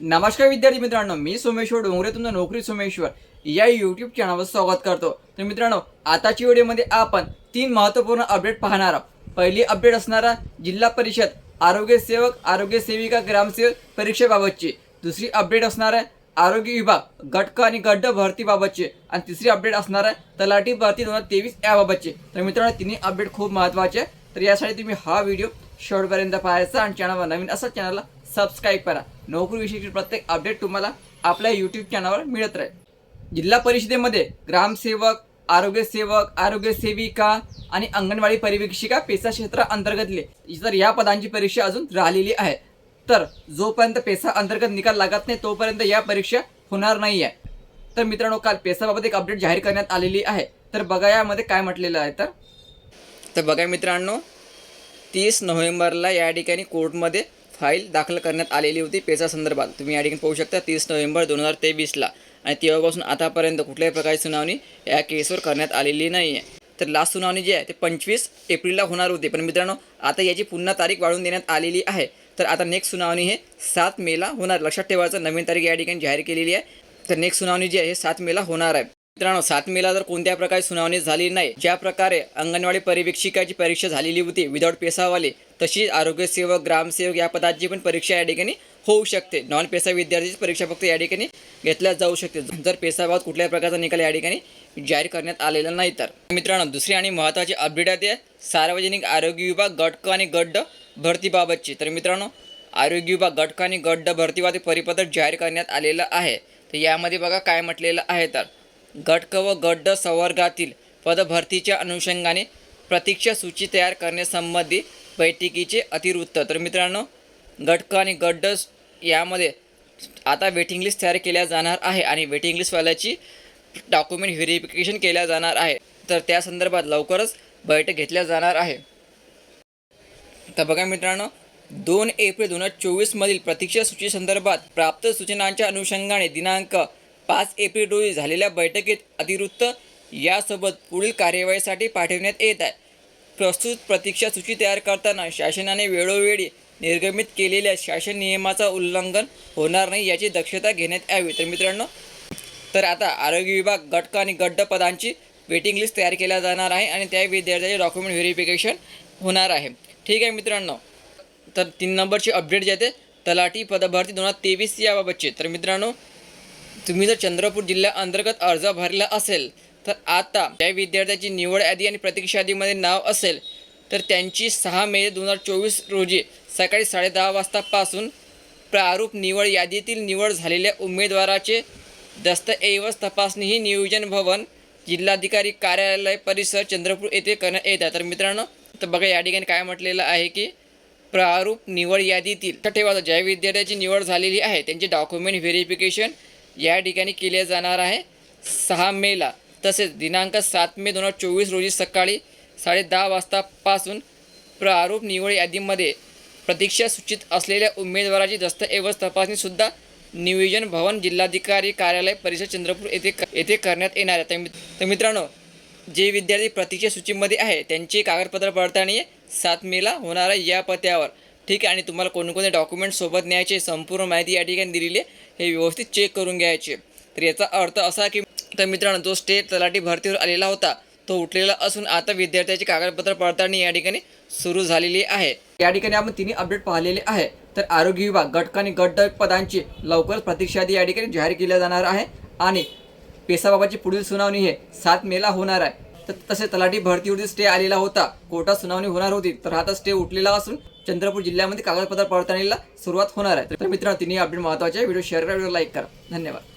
नमस्कार विद्यार्थी मित्रांनो मी सोमेश्वर डोंगरे तुमचं नोकरी सोमेश्वर. या यूट्यूब चॅनलवर स्वागत करतो. तर मित्रांनो आताच्या व्हिडिओमध्ये आपण तीन महत्त्वपूर्ण अपडेट पाहणार आहोत. पहिली अपडेट असणारा जिल्हा परिषद आरोग्य सेवक आरोग्य सेविका ग्रामसेवक परीक्षेबाबतची. दुसरी अपडेट असणार आहे आरोग्य विभाग गटक आणि गड्ड भरतीबाबतचे आणि तिसरी अपडेट असणार आहे तलाठी भरती दोन हजार तेवीस याबाबतचे तर मित्रांनो तिन्ही अपडेट खूप महत्त्वाचे. आहे तर यासाठी तुम्ही हा व्हिडिओ शेवटपर्यंत पाहायचा आणि चॅनलवर नवीन असा चॅनलला सबस्क्राईब करा. नोकरीविषयीची प्रत्येक अपडेट तुम्हाला आपल्या यूट्यूब चॅनलवर मिळत राहील. जिल्हा परिषदेमध्ये ग्रामसेवक आरोग्य सेवक आरोग्य सेविका आणि अंगणवाडी परिवीक्षिका पेसा क्षेत्रा अंतर्गतले. तर या पदांची परीक्षा अजून राहिलेली आहे. तर जोपर्यंत पेसा अंतर्गत निकाल लागत नाही तोपर्यंत या परीक्षा होणार नाही आहे तर मित्रांनो काल पेसाबाबत एक अपडेट जाहीर करण्यात आलेली आहे. तर बघा यामध्ये काय म्हटलेलं आहे तर. तर बघा मित्रांनो तीस नोव्हेंबरला या ठिकाणी कोर्टमध्ये फाईल दाखल करण्यात आलेली होती पेचा संदर्भात तुम्ही या ठिकाणी पाहू शकता तीस नोव्हेंबर दोन हजार तेवीसला. आणि तेव्हापासून आतापर्यंत कुठल्याही प्रकारची सुनावणी या केसवर करण्यात आलेली नाही आहे तर लास्ट सुनावणी जी आहे ते पंचवीस एप्रिलला होणार होती. पण मित्रांनो आता याची पुन्हा तारीख वाढवून देण्यात आलेली आहे. तर आता नेक्स्ट सुनावणी हे सात मेला होणार. लक्षात ठेवायचं नवीन तारीख या ठिकाणी जाहीर केलेली आहे. तर नेक्स्ट सुनावणी जी आहे हे सात मेला होणार आहे. मित्रांनो सात मेला जर कोणत्या प्रकारे सुनावणी झाली नाही ज्या प्रकारे अंगणवाडी परिवीक्षिकाची परीक्षा झालेली होती विदाऊट पेसावाले तशीच आरोग्यसेवक ग्रामसेवक या पदाची पण परीक्षा या ठिकाणी होऊ शकते. नॉन पेसा विद्यार्थीची परीक्षा फक्त या ठिकाणी घेतल्या जाऊ शकते. जर पेसाबाबत कुठल्या प्रकारचा निकाल या ठिकाणी जाहीर करण्यात आलेला नाही तर. मित्रांनो दुसरी आणि महत्त्वाची अपडेट आहे सार्वजनिक आरोग्य विभाग गटक आणि गड्ड भरतीबाबतची. तर मित्रांनो आरोग्य विभाग गटक आणि गड्ड भरतीबाबत परिपत्रक जाहीर करण्यात आलेलं आहे. तर यामध्ये बघा काय म्हटलेलं आहे तर. गटक व गड्ड संवर्गातील पदभरतीच्या अनुषंगाने प्रतीक्षा सूची तयार करण्यासंबंधी बैठकीचे अतिवृत्त. तर मित्रांनो गटक आणि गड्ड यामध्ये आता वेटिंग लिस्ट तयार केल्या जाणार आहे आणि वेटिंग लिस्टवाल्याची डॉक्युमेंट व्हेरिफिकेशन केल्या जाणार आहे. तर त्या संदर्भात लवकरच बैठक घेतल्या जाणार आहे. तर बघा मित्रांनो दोन एप्रिल दोन हजार चोवीसमधील प्रतीक्षा सूची संदर्भात प्राप्त सूचनांच्या अनुषंगाने दिनांक पाच एप्रिल रोजी झालेल्या बैठकीत अतिवृत्त यासोबत पुढील कार्यवाहीसाठी पाठवण्यात येत आहे. प्रस्तुत प्रतीक्षा सूची तयार करताना शासनाने वेळोवेळी निर्गमित केलेल्या शासन नियमाचा उल्लंघन होणार नाही याची दक्षता घेण्यात यावी. तर मित्रांनो तर आता आरोग्य विभाग गटक आणि गड्ड पदांची वेटिंग लिस्ट तयार केल्या जाणार आहे आणि त्या विद्यार्थ्याचे डॉक्युमेंट व्हेरिफिकेशन होणार आहे. ठीक आहे मित्रांनो तर तीन नंबरची अपडेट जे आहे तलाठी पदभरती दोन हजार तेवीस याबाबतची. तर मित्रांनो तुम्ही जर चंद्रपूर जिल्ह्याअंतर्गत अर्ज भरला असेल तर आता त्या विद्यार्थ्याची निवड यादी आणि प्रतीक्षा यादीमध्ये नाव असेल तर त्यांची सहा मे दोन हजार चोवीस रोजी सकाळी साडेदहा वाजतापासून प्रारूप निवड यादीतील निवड झालेल्या उमेदवाराचे दस्तऐवज तपासणी ही नियोजन भवन जिल्हाधिकारी कार्यालय परिसर चंद्रपूर येथे करण्यात येत आहे तर मित्रांनो तर बघा या ठिकाणी काय म्हटलेलं आहे की प्रारूप निवड यादीतील ठेवा ज्या विद्यार्थ्याची निवड झालेली आहे त्यांचे डॉक्युमेंट व्हेरिफिकेशन या ठिकाणी केले जाणार आहे. सहा मेला तसेच दिनांक सात मे दोन हजार चोवीस रोजी सकाळी साडे दहा वाजतापासून प्रारूप निवड यादीमध्ये प्रतीक्षा सूचित असलेल्या उमेदवाराची दस्तऐवज तपासणीसुद्धा नियोजन भवन जिल्हाधिकारी कार्यालय परिसर चंद्रपूर येथे येथे करण्यात येणार आहे. तर तर मित्रांनो जे विद्यार्थी प्रतीक्षा सूचीमध्ये आहे त्यांची कागदपत्र पडताळणी सात मेला होणार आहे या पत्त्यावर. ठीक आहे आणि तुम्हाला कोणकोणते डॉक्युमेंट सोबत न्यायचे संपूर्ण माहिती या ठिकाणी दिलेली आहे. हे व्यवस्थित चेक करून घ्यायचे. तर याचा अर्थ असा की तर मित्रांनो जो स्टेट तलाठी भरतीवर आलेला होता तो उठलेला असून आता विद्यार्थ्याची कागदपत्र पडताळणी या ठिकाणी सुरू झालेली आहे. या ठिकाणी आपण तिन्ही अपडेट पाहिलेले आहे. तर आरोग्य विभाग गटक आणि गट पदांची लवकरच प्रतीक्षा यादी या ठिकाणी जाहीर केल्या जाणार आहे. आणि पेसाबाबाची पुढील सुनावणी हे सात मेला होणार आहे. तर तसे तलाठी भरतीवरती स्टे आलेला होता. कोर्टात सुनावणी होणार होती. तर आता स्टे उठलेला असून चंद्रपूर जिल्ह्यामध्ये कागदपत्र पडताळणीला सुरुवात होणार आहे. तर मित्रांनो तिन्ही अपडेट महत्त्वाचे व्हिडिओ शेअर करा व्हिडिओ लाईक करा. धन्यवाद.